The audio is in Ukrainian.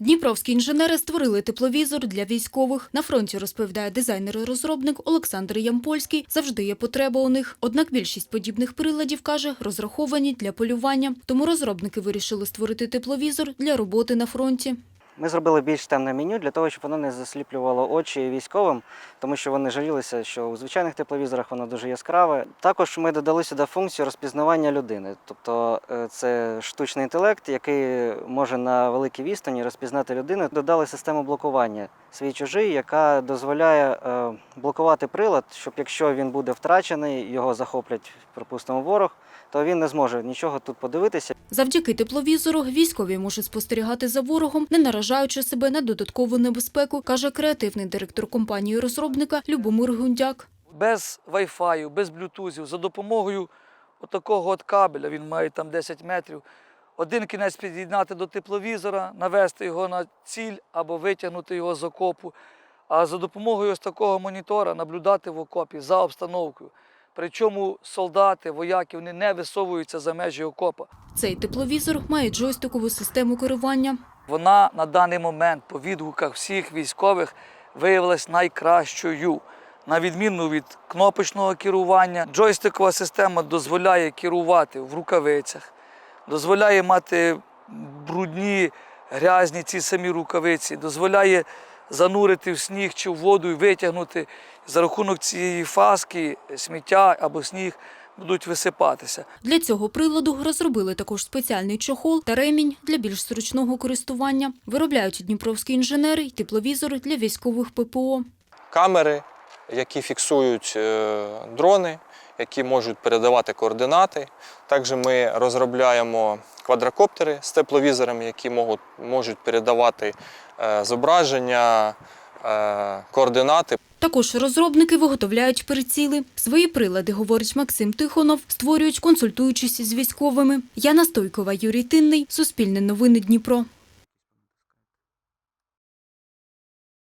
Дніпровські інженери створили тепловізор для військових. На фронті, розповідає дизайнер і розробник Олександр Ямпольський, завжди є потреба у них. Однак більшість подібних приладів, каже, розраховані для полювання. Тому розробники вирішили створити тепловізор для роботи на фронті. Ми зробили більш темне меню для того, щоб воно не засліплювало очі військовим, тому що вони жалілися, що у звичайних тепловізорах воно дуже яскраве. Також ми додали сюди функцію розпізнавання людини. Тобто е, це штучний інтелект, який може на великій відстані розпізнати людину. Додали систему блокування свій чужий, яка дозволяє е, блокувати прилад, щоб якщо він буде втрачений, його захоплять, припустимо, ворог, то він не зможе нічого тут подивитися. Завдяки тепловізору військові можуть спостерігати за ворогом, не наражаючи себе на додаткову небезпеку, каже креативний директор компанії розробника Любомир Гундяк. без Wi-Fi, без блютузів, за допомогою отакого от кабеля, він має там 10 метрів. Один кінець під'єднати до тепловізора, навести його на ціль або витягнути його з окопу. А за допомогою ось такого монітора наблюдати в окопі за обстановкою. Причому солдати, вояки вони не висовуються за межі окопа. Цей тепловізор має джойстикову систему керування. Вона на даний момент по відгуках всіх військових виявилась найкращою. На відміну від кнопочного керування, джойстикова система дозволяє керувати в рукавицях, дозволяє мати брудні, грязні ці самі рукавиці, дозволяє занурити в сніг чи в воду і витягнути. За рахунок цієї фаски сміття або сніг будуть висипатися. Для цього приладу розробили також спеціальний чохол та ремінь для більш зручного користування. Виробляють дніпровські інженери й тепловізори для військових ППО. камери, які фіксують е, дрони, які можуть передавати координати. Також ми розробляємо квадрокоптери з тепловізорами, які можуть, можуть передавати е, зображення, е, координати. Також розробники виготовляють приціли. Свої прилади, говорить Максим Тихонов, створюють, консультуючись з військовими. Яна Стойкова, Юрій Тинний, Суспільне новини Дніпро.